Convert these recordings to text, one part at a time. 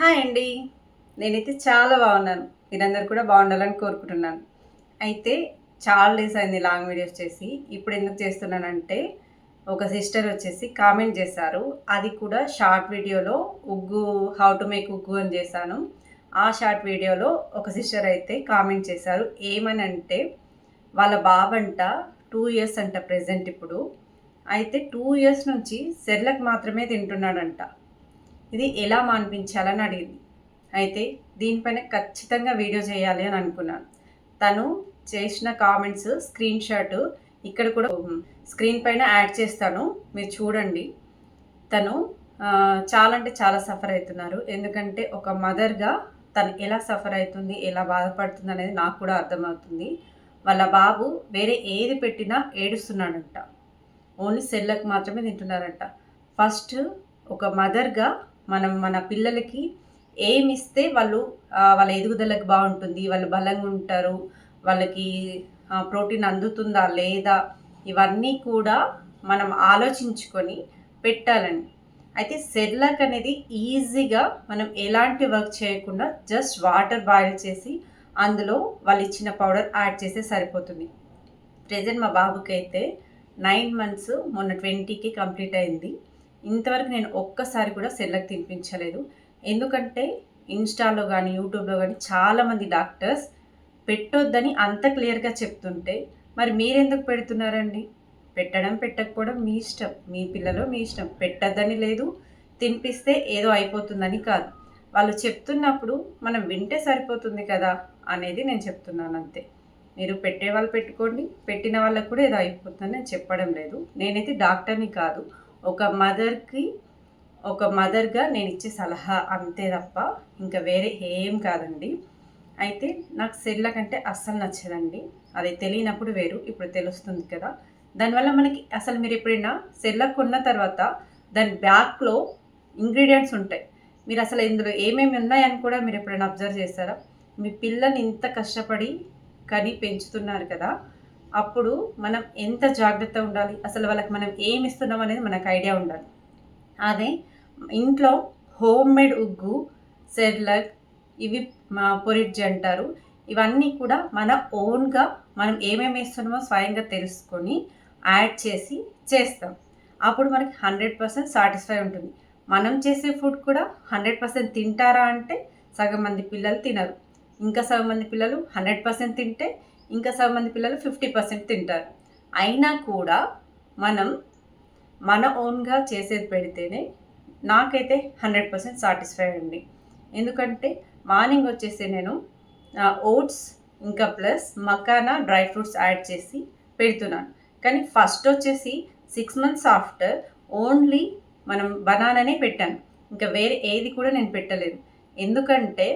Hi అండి. నేనైతే చాలా బాగున్నాను. మీరందరూ కూడా బాగుండాలని కోరుకుంటున్నాను. అయితే చాలా డేస్ అయింది లాంగ్ వీడియోస్ చేసి. ఇప్పుడు ఎందుకు చేస్తున్నానంటే ఒక సిస్టర్ వచ్చేసి కామెంట్ చేశారు. అది కూడా షార్ట్ వీడియోలో ఉగ్గు హౌ టు మేక్ ఉగ్గు అని చేశాను. ఆ షార్ట్ వీడియోలో ఒక సిస్టర్ అయితే కామెంట్ చేశారు. ఏమనంటే వాళ్ళ బాబంట టూ ఇయర్స్ అంట ప్రెసెంట్ ఇప్పుడు. అయితే టూ ఇయర్స్ నుంచి సెర్లకు మాత్రమే తింటున్నాడంట. ఇది ఎలా మాన్పించాలని అడిగింది. అయితే దీనిపైన ఖచ్చితంగా వీడియో చేయాలి అని అనుకున్నాను. తను చేసిన కామెంట్స్ స్క్రీన్ షాట్ ఇక్కడ కూడా స్క్రీన్ పైన యాడ్ చేస్తాను. మీరు చూడండి. తను చాలా అంటే చాలా సఫర్ అవుతున్నారు. ఎందుకంటే ఒక మదర్గా తను ఎలా సఫర్ అవుతుంది ఎలా బాధపడుతుంది అనేది నాకు కూడా అర్థమవుతుంది. వాళ్ళ బాబు వేరే ఏది పెట్టినా ఏడుస్తున్నాడంట. ఓన్లీ సెల్లకు మాత్రమే తింటున్నారంట. ఫస్ట్ ఒక మదర్గా మనం మన పిల్లలకి ఏమి ఇస్తే వాళ్ళు వాళ్ళ ఎదుగుదలకు బాగుంటుంది వాళ్ళు బలంగా ఉంటారు వాళ్ళకి ప్రోటీన్ అందుతుందా లేదా ఇవన్నీ కూడా మనం ఆలోచించుకొని పెట్టాలని అయితే సెర్లాక్ అనేది ఈజీగా మనం ఎలాంటి వర్క్ చేయకుండా జస్ట్ వాటర్ బాయిల్ చేసి అందులో వాళ్ళు ఇచ్చిన పౌడర్ యాడ్ చేస్తే సరిపోతుంది. ప్రజెంట్ మా బాబుకి అయితే నైన్ మంత్స్ మొన్న ట్వంటీకి కంప్లీట్ అయింది. ఇంతవరకు నేను ఒక్కసారి కూడా సెల్లకు తినిపించలేదు. ఎందుకంటే ఇన్స్టాలో కానీ యూట్యూబ్లో కానీ చాలామంది డాక్టర్స్ పెట్టొద్దని అంత క్లియర్గా చెప్తుంటే మరి మీరెందుకు పెడుతున్నారండి? పెట్టడం పెట్టకపోవడం మీ ఇష్టం. మీ పిల్లలు మీ ఇష్టం. పెట్టద్దని లేదు తినిపిస్తే ఏదో అయిపోతుందని కాదు. వాళ్ళు చెప్తున్నప్పుడు మనం వింటే సరిపోతుంది కదా అనేది నేను చెప్తున్నాను అంతే. మీరు పెట్టే వాళ్ళు పెట్టుకోండి. పెట్టిన వాళ్ళకు కూడా ఏదో అయిపోతుందని నేను చెప్పడం లేదు. నేనైతే డాక్టర్ని కాదు. ఒక మదర్కి ఒక మదర్గా నేను ఇచ్చే సలహా అంతే తప్ప ఇంకా వేరే ఏం కాదండి. అయితే నాకు సెల్ల కంటే అస్సలు నచ్చదండి. అది తెలియనప్పుడు వేరు ఇప్పుడు తెలుస్తుంది కదా. దానివల్ల మనకి అసలు మీరు ఎప్పుడైనా సెల్ల కొన్న తర్వాత దాని బ్యాక్లో ఇంగ్రీడియంట్స్ ఉంటాయి. మీరు అసలు ఇందులో ఏమేమి ఉన్నాయని కూడా మీరు ఎప్పుడైనా అబ్జర్వ్ చేస్తారా మీ పిల్లని ఇంత కష్టపడి కని పెంచుతున్నారు కదా. అప్పుడు మనం ఎంత జాగ్రత్త ఉండాలి? అసలు వాళ్ళకి మనం ఏమి ఇస్తున్నాం అనేది మనకు ఐడియా ఉండాలి. అదే ఇంట్లో హోమ్ మేడ్ ఉగ్గు సెర్లగ్ ఇవి మా పొరిడ్జి అంటారు. ఇవన్నీ కూడా మన ఓన్గా మనం ఏమేమి వేస్తున్నామో స్వయంగా తెలుసుకొని యాడ్ చేసి చేస్తాం. అప్పుడు మనకి హండ్రెడ్ పర్సెంట్ సాటిస్ఫై ఉంటుంది. మనం చేసే ఫుడ్ కూడా హండ్రెడ్ పర్సెంట్ తింటారా అంటే సగం మంది పిల్లలు తినరు. ఇంకా సగం మంది పిల్లలు హండ్రెడ్ పర్సెంట్ తింటే ఇంకా సగం మంది పిల్లలు ఫిఫ్టీ పర్సెంట్ తింటారు. అయినా కూడా మనం మన ఓన్గా చేసేది పెడితేనే నాకైతే హండ్రెడ్ పర్సెంట్ సాటిస్ఫై అండి. ఎందుకంటే మార్నింగ్ వచ్చేసి నేను ఓట్స్ ఇంకా plus makhana dry fruits add చేసి పెడుతున్నాను. కానీ ఫస్ట్ వచ్చేసి సిక్స్ మంత్స్ ఆఫ్టర్ ఓన్లీ మనం బనానానే పెట్టాను. ఇంకా వేరే ఏది కూడా నేను పెట్టలేదు. ఎందుకంటే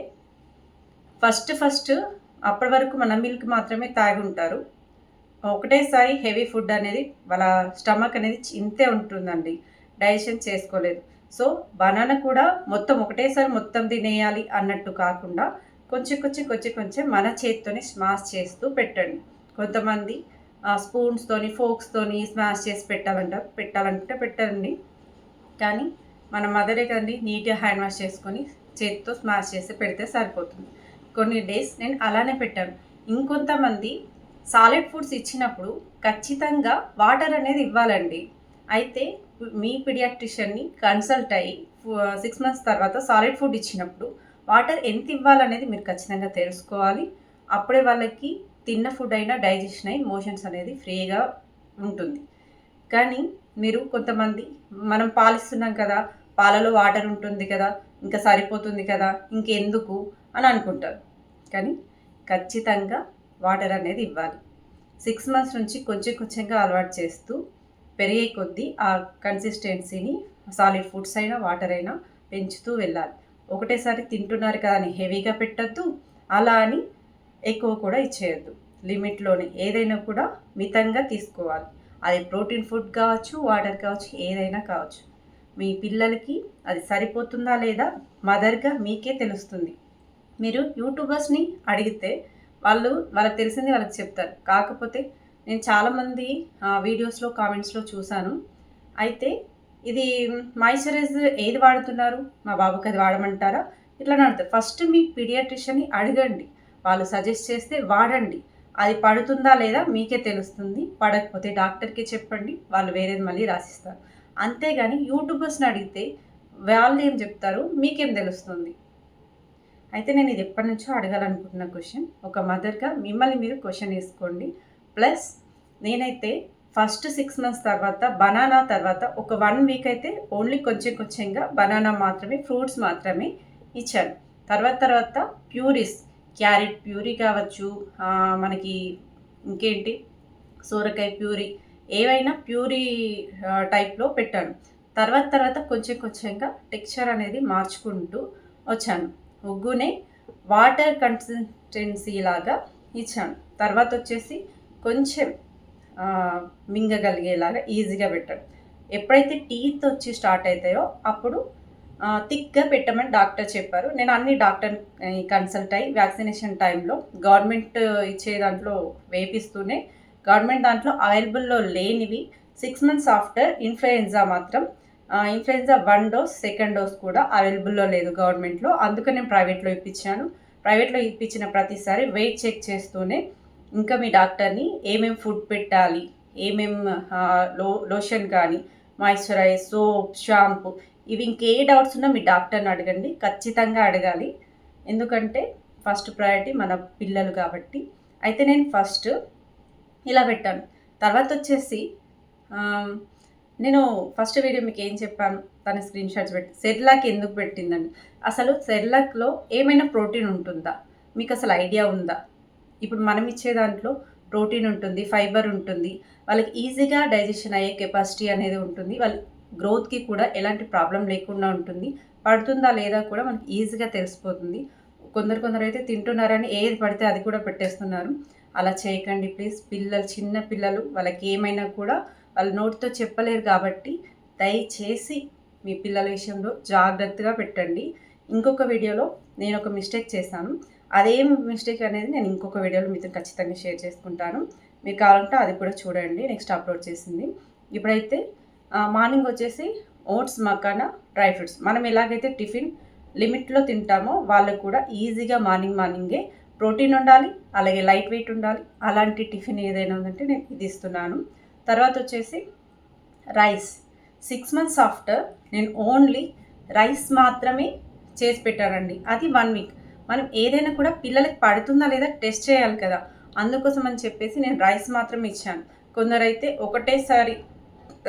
ఫస్ట్ ఫస్ట్ అప్పటి వరకు మన మిల్క్ మాత్రమే తాగి ఉంటారు. ఒకటేసారి హెవీ ఫుడ్ అనేది వాళ్ళ స్టమక్ అనేది ఇంతే ఉంటుందండి. డైజెషన్ చేసుకోలేదు. సో బనానా కూడా మొత్తం ఒకటేసారి మొత్తం తినేయాలి అన్నట్టు కాకుండా కొంచెం కొంచెం కొంచెం కొంచెం మన చేత్తోనే స్మాష్ చేస్తూ పెట్టండి. కొంతమంది స్పూన్స్తోని ఫోక్స్తోని స్మాష్ చేసి పెట్టాలంటారు పెట్టాలంటే పెట్టండి. కానీ మన మదరే కదండి నీట్గా హ్యాండ్ వాష్ చేసుకొని చేతితో స్మాష్ చేసి పెడితే సరిపోతుంది. కొన్ని డేస్ నేను అలానే పెట్టాను. ఇంకొంతమంది సాలిడ్ ఫుడ్స్ ఇచ్చినప్పుడు ఖచ్చితంగా వాటర్ అనేది ఇవ్వాలండి. అయితే మీ పిడియాట్రిషియన్ని కన్సల్ట్ అయ్యి సిక్స్ మంత్స్ తర్వాత సాలిడ్ ఫుడ్ ఇచ్చినప్పుడు వాటర్ ఎంత ఇవ్వాలనేది మీరు ఖచ్చితంగా తెలుసుకోవాలి. అప్పుడే వాళ్ళకి తిన్న ఫుడ్ అయినా డైజెషన్ అయి మోషన్స్ అనేది ఫ్రీగా ఉంటుంది. కానీ మీరు కొంతమంది మనం పాలిస్తున్నాం కదా పాలలో వాటర్ ఉంటుంది కదా ఇంకా సరిపోతుంది కదా ఇంకెందుకు అని అనుకుంటారు. కానీ ఖచ్చితంగా వాటర్ అనేది ఇవ్వాలి. సిక్స్ మంత్స్ నుంచి కొంచెం కొంచెంగా అలవాటు చేస్తూ పెరిగే కొద్దీ ఆ కన్సిస్టెన్సీని సాలిడ్ ఫుడ్స్ అయినా వాటర్ అయినా పెంచుతూ వెళ్ళాలి. ఒకటేసారి తింటున్నారు కదా అని హెవీగా పెట్టద్దు. అలా అని ఎక్కువ కూడా ఇచ్చేయద్దు. లిమిట్లోనే ఏదైనా కూడా మితంగా తీసుకోవాలి. అది ప్రోటీన్ ఫుడ్ కావచ్చు వాటర్ కావచ్చు ఏదైనా కావచ్చు. మీ పిల్లలకి అది సరిపోతుందా లేదా మదర్గా మీకే తెలుస్తుంది. మీరు యూట్యూబర్స్ని అడిగితే వాళ్ళు వాళ్ళకి తెలిసింది వాళ్ళకి చెప్తారు. కాకపోతే నేను చాలామంది వీడియోస్లో కామెంట్స్లో చూశాను. అయితే ఇది మాయిశ్చరైజ్ ఏది వాడుతున్నారు? మా బాబుకి అది వాడమంటారా? ఇట్లా అడుగుతారు. ఫస్ట్ మీ పీడియాట్రిషియన్ని అడగండి. వాళ్ళు సజెస్ట్ చేస్తే వాడండి. అది పడుతుందా లేదా మీకే తెలుస్తుంది. పడకపోతే డాక్టర్కి చెప్పండి. వాళ్ళు వేరేది మళ్ళీ రాసిస్తారు. అంతేగాని యూట్యూబర్స్ని అడిగితే వాళ్ళు ఏం చెప్తారు? మీకేం తెలుస్తుంది? అయితే నేను ఇది ఎప్పటి నుంచో అడగాలనుకుంటున్న క్వశ్చన్ ఒక మదర్గా మిమ్మల్ని మీరు క్వశ్చన్ వేసుకోండి. ప్లస్ నేనైతే ఫస్ట్ సిక్స్ మంత్స్ తర్వాత బనానా తర్వాత ఒక వన్ వీక్ అయితే ఓన్లీ కొంచెం కొంచెంగా బనానా మాత్రమే ఫ్రూట్స్ మాత్రమే ఇచ్చాను. తర్వాత తర్వాత ప్యూరీస్ క్యారెట్ ప్యూరీ కావచ్చు మనకి ఇంకేంటి? సోరకాయ ప్యూరీ ఏవైనా ప్యూరీ టైప్లో పెట్టాను. తర్వాత తర్వాత కొంచెం కొంచెంగా టెక్స్చర్ అనేది మార్చుకుంటూ వచ్చాను. ఉగ్గునే వాటర్ కన్సిస్టెన్సీ లాగా ఇచ్చాను తర్వాత వచ్చేసి కొంచెం మింగగలిగేలాగా ఈజీగా పెట్టాను ఎప్పుడైతే టీత్ వచ్చి స్టార్ట్ అవుతాయో అప్పుడు థిక్గా పెట్టమని డాక్టర్ చెప్పారు. నేను అన్ని డాక్టర్ కన్సల్ట్ అయ్యి వ్యాక్సినేషన్ టైంలో గవర్నమెంట్ ఇచ్చే దాంట్లో వేపిస్తూనే గవర్నమెంట్ దాంట్లో అవైలబుల్లో లేనివి సిక్స్ మంత్స్ ఆఫ్టర్ ఇన్ఫ్లుయెన్జా మాత్రం influenza one dose second dose కూడా అవైలబుల్లో లేదు గవర్నమెంట్లో. అందుకని నేను ప్రైవేట్లో ఇప్పించాను. ప్రైవేట్లో ఇప్పించిన ప్రతిసారి వెయిట్ చెక్ చేస్తూనే ఇంకా మీ డాక్టర్ని ఏమేం ఫుడ్ పెట్టాలి ఏమేం లో లోషన్ కానీ మాయిశ్చరైజ్ సోప్ షాంపూ ఇవి ఇంకే డౌట్స్ ఉన్నా మీ డాక్టర్ని అడగండి. ఖచ్చితంగా అడగాలి. ఎందుకంటే ఫస్ట్ ప్రయారిటీ మన పిల్లలు కాబట్టి. అయితే నేను ఫస్ట్ ఇలా పెట్టాను. తర్వాత వచ్చేసి నేను ఫస్ట్ వీడియో మీకు ఏం చెప్పాను? తన స్క్రీన్ షాట్స్ పెట్టి. సెర్లాక్ ఎందుకు పెట్టిందండి? అసలు సెర్లాక్లో ఏమైనా ప్రోటీన్ ఉంటుందా? మీకు అసలు ఐడియా ఉందా? ఇప్పుడు మనం ఇచ్చే దాంట్లో ప్రోటీన్ ఉంటుంది ఫైబర్ ఉంటుంది. వాళ్ళకి ఈజీగా డైజెషన్ అయ్యే కెపాసిటీ అనేది ఉంటుంది. వాళ్ళ గ్రోత్కి కూడా ఎలాంటి ప్రాబ్లం లేకుండా ఉంటుంది. పడుతుందా లేదా కూడా మనకి ఈజీగా తెలిసిపోతుంది. కొందరు కొందరు అయితే తింటున్నారని ఏది పడితే అది కూడా పెట్టేస్తున్నారు. అలా చేయకండి ప్లీజ్. పిల్లలు చిన్న పిల్లలు వాళ్ళకి ఏమైనా కూడా వాళ్ళ నోటితో చెప్పలేరు కాబట్టి దయచేసి మీ పిల్లల విషయంలో జాగ్రత్తగా పెట్టండి. ఇంకొక వీడియోలో నేను ఒక మిస్టేక్ చేశాను. అదేం మిస్టేక్ అనేది నేను ఇంకొక వీడియోలో మీతో ఖచ్చితంగా షేర్ చేసుకుంటాను. మీకు కావాలంటే అది కూడా చూడండి. నెక్స్ట్ అప్లోడ్ చేసింది. ఇప్పుడైతే మార్నింగ్ వచ్చేసి ఓట్స్ మకానా డ్రై ఫ్రూట్స్. మనం ఎలాగైతే టిఫిన్ లిమిట్లో తింటామో వాళ్ళకు కూడా ఈజీగా మార్నింగ్ మార్నింగే ప్రోటీన్ ఉండాలి అలాగే లైట్ వెయిట్ ఉండాలి. అలాంటి టిఫిన్ ఏదైనా ఉందంటే నేను ఇది ఇస్తున్నాను. తర్వాత వచ్చేసి రైస్. సిక్స్ మంత్స్ ఆఫ్టర్ నేను ఓన్లీ రైస్ మాత్రమే చేసి పెట్టానండి. అది వన్ వీక్ మనం ఏదైనా కూడా పిల్లలకి పడుతుందా లేదా టెస్ట్ చేయాలి కదా. అందుకోసం అని చెప్పేసి నేను రైస్ మాత్రమే ఇచ్చాను. కొందరైతే ఒకటేసారి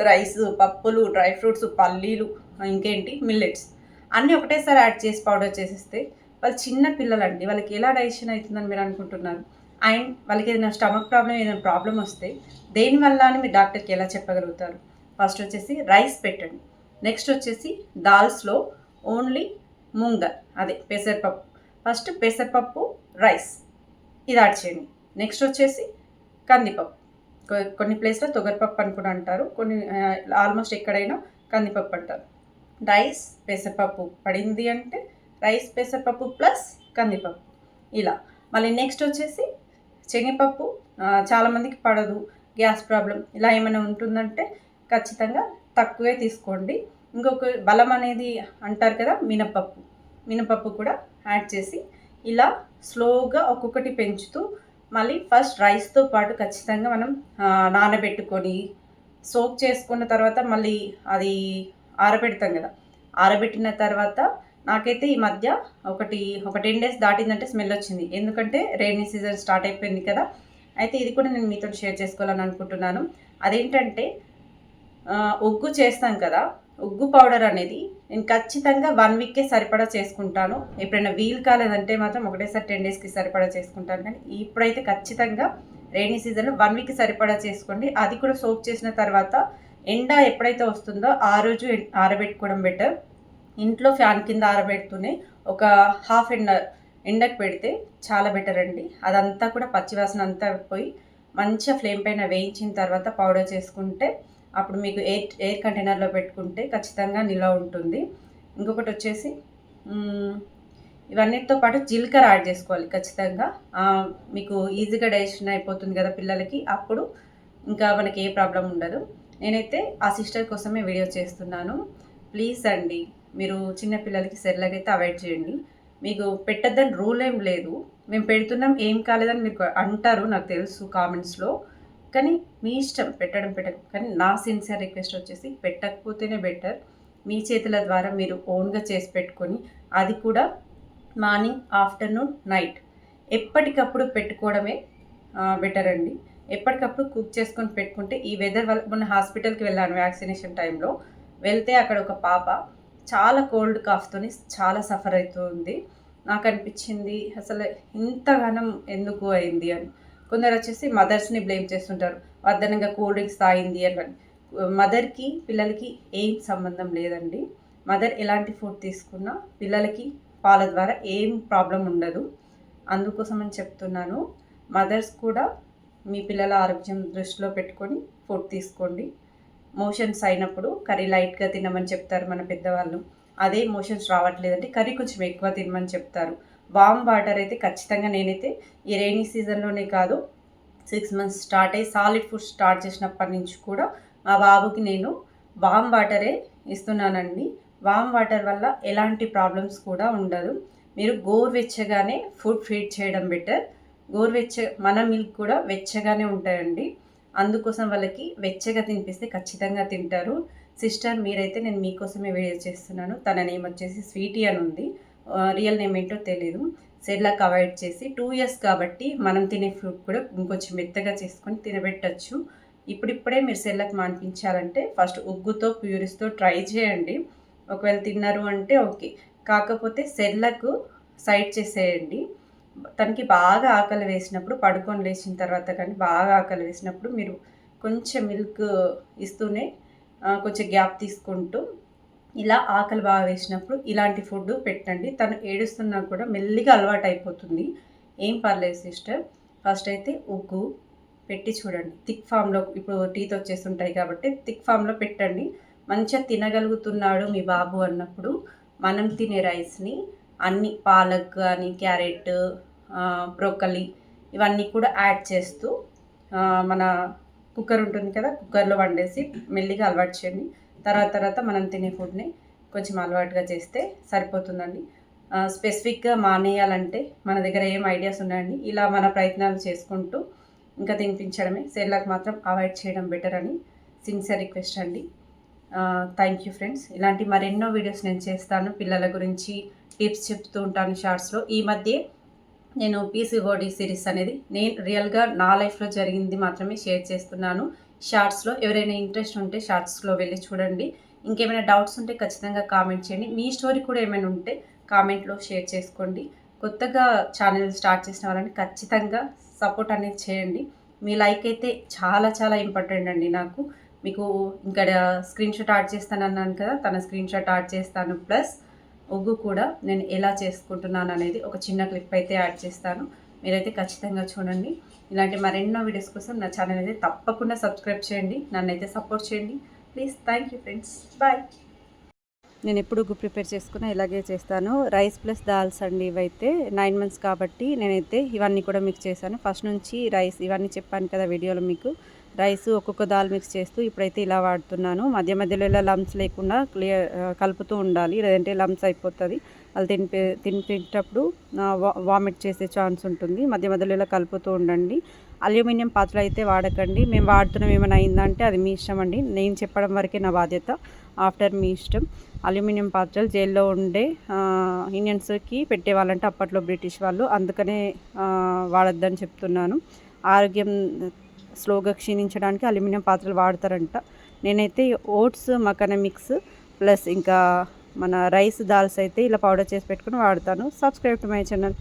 రైస్ పప్పులు డ్రై ఫ్రూట్స్ పల్లీలు ఇంకేంటి మిల్లెట్స్ అన్నీ ఒకటేసారి యాడ్ చేసి పౌడర్ చేసేస్తే వాళ్ళు చిన్న పిల్లలండి. వాళ్ళకి ఎలా డైజెషన్ అవుతుందని మీరు అనుకుంటున్నారు? అండ్ వాళ్ళకి ఏదైనా స్టమక్ ప్రాబ్లం ఏదైనా ప్రాబ్లం వస్తే దేనివల్ల అని మీరు డాక్టర్కి ఎలా చెప్పగలుగుతారు? ఫస్ట్ వచ్చేసి రైస్ పెట్టండి. నెక్స్ట్ వచ్చేసి దాల్స్లో ఓన్లీ ముంగ అదే పెసరపప్పు. ఫస్ట్ పెసరపప్పు రైస్. ఇది యాడ్ చేయండి. నెక్స్ట్ వచ్చేసి కందిపప్పు. కొన్ని ప్లేస్లో తొగరపప్పు అని కూడా అంటారు. కొన్ని ఆల్మోస్ట్ ఎక్కడైనా కందిపప్పు అంటారు. రైస్ పెసరపప్పు పడింది అంటే రైస్ పెసరపప్పు ప్లస్ కందిపప్పు. ఇలా. మళ్ళీ నెక్స్ట్ వచ్చేసి శనగపప్పు చాలామందికి పడదు గ్యాస్ ప్రాబ్లం. ఇలా ఏమైనా ఉంటుందంటే ఖచ్చితంగా తక్కువే తీసుకోండి. ఇంకొక బలం అనేది అంటారు కదా మినపప్పు. మినపప్పు కూడా యాడ్ చేసి ఇలా స్లోగా ఒక్కొక్కటి పెంచుతూ మళ్ళీ ఫస్ట్ రైస్తో పాటు ఖచ్చితంగా మనం నానబెట్టుకొని సోక్ చేసుకున్న తర్వాత మళ్ళీ అది ఆరబెడతాం కదా. ఆరబెట్టిన తర్వాత నాకైతే ఈ మధ్య ఒకటి ఒక టెన్ డేస్ దాటిందంటే స్మెల్ వచ్చింది. ఎందుకంటే రైనీ సీజన్ స్టార్ట్ అయిపోయింది కదా. అయితే ఇది కూడా నేను మీతో షేర్ చేసుకోవాలని అనుకుంటున్నాను. అదేంటంటే ఉగ్గు చేస్తాం కదా. ఉగ్గు పౌడర్ అనేది నేను ఖచ్చితంగా వన్ వీక్కే సరిపడా చేసుకుంటాను. ఎప్పుడైనా వీలు కాలేదంటే మాత్రం ఒకటేసారి టెన్ డేస్కి సరిపడా చేసుకుంటాను. కానీ ఇప్పుడైతే ఖచ్చితంగా రైనీ సీజన్లో వన్ వీక్ సరిపడా చేసుకోండి. అది కూడా సోప్ చేసిన తర్వాత ఎండ ఎప్పుడైతే వస్తుందో ఆ రోజు ఆరబెట్టుకోవడం బెటర్. ఇంట్లో ఫ్యాన్ కింద ఆరబెడుతూనే ఒక హాఫ్ ఎండ ఎండకు పెడితే చాలా బెటర్ అండి. అదంతా కూడా పచ్చివాసన అంతా పోయి మంచిగా ఫ్లేమ్ పైన వేయించిన తర్వాత పౌడర్ చేసుకుంటే అప్పుడు మీకు ఎయిర్ ఎయిర్ కంటైనర్లో పెట్టుకుంటే ఖచ్చితంగా నిల్వ ఉంటుంది. ఇంకొకటి వచ్చేసి ఇవన్నిటితో పాటు జీలకర్ర యాడ్ చేసుకోవాలి ఖచ్చితంగా. మీకు ఈజీగా డైజెషన్ అయిపోతుంది కదా పిల్లలకి అప్పుడు ఇంకా మనకి ఏ ప్రాబ్లం ఉండదు. నేనైతే ఆ సిస్టర్ కోసమే వీడియో చేస్తున్నాను. ప్లీజ్ అండి. మీరు చిన్నపిల్లలకి సెర్లాగ్ అయితే అవాయిడ్ చేయండి. మీకు పెట్టద్దని రూల్ ఏం లేదు. మేము పెడుతున్నాం ఏం కాలేదని మీరు అంటారు నాకు తెలుసు కామెంట్స్లో. కానీ మీ ఇష్టం పెట్టడం పెట్టక కానీ నా సిన్సియర్ రిక్వెస్ట్ వచ్చేసి పెట్టకపోతేనే బెటర్. మీ చేతుల ద్వారా మీరు ఓన్గా చేసి పెట్టుకొని అది కూడా మార్నింగ్ ఆఫ్టర్నూన్ నైట్. ఎప్పటికప్పుడు పెట్టుకోవడమే బెటర్ అండి. ఎప్పటికప్పుడు కుక్ చేసుకొని పెట్టుకుంటే ఈ వెదర్ వల్ల మొన్న హాస్పిటల్కి వెళ్ళాను వ్యాక్సినేషన్ టైంలో. వెళ్తే అక్కడ ఒక పాప చాలా కోల్డ్ కాఫ్తోని చాలా సఫర్ అవుతుంది నాకు అనిపించింది అసలు ఇంతగానం ఎందుకు అయింది అని. కొందరు వచ్చేసి మదర్స్ని బ్లేమ్ చేస్తుంటారు. వద్దనంగా కూల్ డ్రింక్స్ తాగింది అని మదర్కి పిల్లలకి ఏం సంబంధం లేదండి. మదర్ ఎలాంటి ఫుడ్ తీసుకున్నా పిల్లలకి పాల ద్వారా ఏం ప్రాబ్లం ఉండదు. అందుకోసం అని చెప్తున్నాను. మదర్స్ కూడా మీ పిల్లల ఆరోగ్యం దృష్టిలో పెట్టుకొని ఫుడ్ తీసుకోండి. మోషన్స్ అయినప్పుడు కర్రీ లైట్గా తినమని చెప్తారు మన పెద్దవాళ్ళు. అదే మోషన్స్ రావట్లేదంటే కర్రీ కొంచెం ఎక్కువ తినమని చెప్తారు. వామ్ వాటర్ అయితే ఖచ్చితంగా నేనైతే ఈ రైనీ సీజన్లోనే కాదు సిక్స్ మంత్స్ స్టార్ట్ అయ్యి సాలిడ్ ఫుడ్ స్టార్ట్ చేసినప్పటి నుంచి కూడా మా బాబుకి నేను వామ్ వాటరే ఇస్తున్నానండి. వామ్ వాటర్ వల్ల ఎలాంటి ప్రాబ్లమ్స్ కూడా ఉండదు. మీరు గోరువెచ్చగానే ఫుడ్ ఫీడ్ చేయడం బెటర్. గోరువెచ్చ మన మిల్క్ కూడా వెచ్చగానే ఉంటాయండి. అందుకోసం వాళ్ళకి వెచ్చగా తినిపిస్తే ఖచ్చితంగా తింటారు. సిస్టర్ మీరైతే నేను మీకోసమే వీడియో చేస్తున్నాను. తన నేమ్ వచ్చేసి స్వీటీ అని ఉంది. రియల్ నేమ్ ఏంటో తెలియదు సెడ్లాక్ అవాయిడ్ చేసి టూ ఇయర్స్ కాబట్టి మనం తినే ఫుడ్ కూడా ఇంకొంచెం మెత్తగా చేసుకొని తినబెట్టచ్చు. ఇప్పుడిప్పుడే మీరు సెల్లకు మాన్పించాలంటే ఫస్ట్ ఉగ్గుతో ప్యూరిస్తో ట్రై చేయండి. ఒకవేళ తిన్నారు అంటే ఓకే. కాకపోతే సెల్లకు సైడ్ చేసేయండి. తనకి బాగా ఆకలి వేసినప్పుడు పడుకొని లేచిన తర్వాత కానీ బాగా ఆకలి వేసినప్పుడు మీరు కొంచెం మిల్క్ ఇస్తూనే కొంచెం గ్యాప్ తీసుకుంటూ ఇలా ఆకలి బాగా వేసినప్పుడు ఇలాంటి ఫుడ్ పెట్టండి. తను ఏడుస్తున్నా కూడా మెల్లిగా అలవాటు అయిపోతుంది. ఏం పర్లేదు సిస్టర్. ఫస్ట్ అయితే ఉగ్గు పెట్టి చూడండి. థిక్ ఫామ్లో ఇప్పుడు టీత్ వచ్చేస్తుంటాయి కాబట్టి థిక్ ఫామ్లో పెట్టండి. మంచిగా తినగలుగుతున్నాడు మీ బాబు అన్నప్పుడు మనం తినే రైస్ని అన్ని పాలక్ కానీ క్యారెట్ బ్రోకలి ఇవన్నీ కూడా యాడ్ చేస్తూ మన కుక్కర్ ఉంటుంది కదా కుక్కర్లో వండేసి మెల్లిగా అలవాటు చేయండి. తర్వాత తర్వాత మనం తినే ఫుడ్ని కొంచెం అలవాటుగా చేస్తే సరిపోతుందండి. స్పెసిఫిక్గా మానేయాలంటే మన దగ్గర ఏం ఐడియాస్ ఉన్నాయండి? ఇలా మన ప్రయత్నాలు చేసుకుంటూ ఇంకా తినిపించడమే. సెర్లాక్ మాత్రం అవాయిడ్ చేయడం బెటర్ అని సిన్సియర్ రిక్వెస్ట్ అండి. థ్యాంక్ యూ ఫ్రెండ్స్ ఇలాంటి మరెన్నో వీడియోస్ నేను చేస్తాను. పిల్లల గురించి టిప్స్ చెప్తూ ఉంటాను షార్ట్స్లో ఈ మధ్య నేను పీసీఓడి సిరీస్ అనేది నేను రియల్గా నా లైఫ్లో జరిగింది మాత్రమే షేర్ చేస్తున్నాను షార్ట్స్లో ఎవరైనా ఇంట్రెస్ట్ ఉంటే షార్ట్స్లో వెళ్ళి చూడండి. ఇంకేమైనా డౌట్స్ ఉంటే ఖచ్చితంగా కామెంట్ చేయండి. మీ స్టోరీ కూడా ఏమైనా ఉంటే కామెంట్లో షేర్ చేసుకోండి. కొత్తగా ఛానల్ స్టార్ట్ చేసిన వాళ్ళని ఖచ్చితంగా సపోర్ట్ అనేది చేయండి. మీ లైక్ అయితే చాలా చాలా ఇంపార్టెంట్ అండి నాకు. మీకు ఇక్కడ స్క్రీన్ షాట్ యాడ్ చేస్తానన్నాను కదా తన స్క్రీన్ షాట్ యాడ్ చేస్తాను. ప్లస్ ఒగ్గు కూడా నేను ఎలా చేసుకుంటున్నాను అనేది ఒక చిన్న క్లిప్ అయితే యాడ్ చేస్తాను. మీరైతే ఖచ్చితంగా చూడండి. ఇలాంటి మరెన్నో వీడియోస్ కోసం నా ఛానల్ అయితే తప్పకుండా సబ్స్క్రైబ్ చేయండి. నన్ను అయితే సపోర్ట్ చేయండి. Please thank you friends bye నేను ఎప్పుడు ఉగ్గు ప్రిపేర్ చేసుకున్నా ఇలాగే చేస్తాను. రైస్ ప్లస్ దాల్స్ అండి ఇవైతే నైన్ మంత్స్ కాబట్టి నేనైతే ఇవన్నీ కూడా మీకు చేశాను. ఫస్ట్ నుంచి రైస్ ఇవన్నీ చెప్పాను కదా వీడియోలో మీకు. రైస్ ఒక్కొక్క దాల్ మిక్స్ చేస్తూ ఇప్పుడైతే ఇలా వాడుతున్నాను. మధ్య మధ్యలో ఇలా లమ్స్ లేకుండా క్లియర్ కలుపుతూ ఉండాలి. లేదంటే లమ్స్ అయిపోతుంది. వాళ్ళు తినిపే వా వామిట్ చేసే ఛాన్స్ ఉంటుంది. మధ్య మధ్యలో ఇలా కలుపుతూ ఉండండి. అల్యూమినియం పాత్రలు అయితే వాడకండి. మేము వాడుతున్నాం ఏమైనా అయిందంటే అది మీ ఇష్టం అండి. నేను చెప్పడం వరకే నా బాధ్యత. ఆఫ్టర్ మీ ఇష్టం. అల్యూమినియం పాత్రలు జైల్లో ఉండే ఇండియన్స్కి పెట్టేవాళ్ళంటే అప్పట్లో బ్రిటిష్ వాళ్ళు. అందుకనే వాడొద్దని చెప్తున్నాను. ఆరోగ్యం స్లోగా క్షీణించడానికి అల్యూమినియం పాత్రలు వాడతారంట. నేనైతే ఓట్స్ మకన మిక్స్ ప్లస్ ఇంకా మన రైస్ దాల్స్ అయితే ఇలా పౌడర్ చేసి పెట్టుకుని వాడతాను. Subscribe to my channel.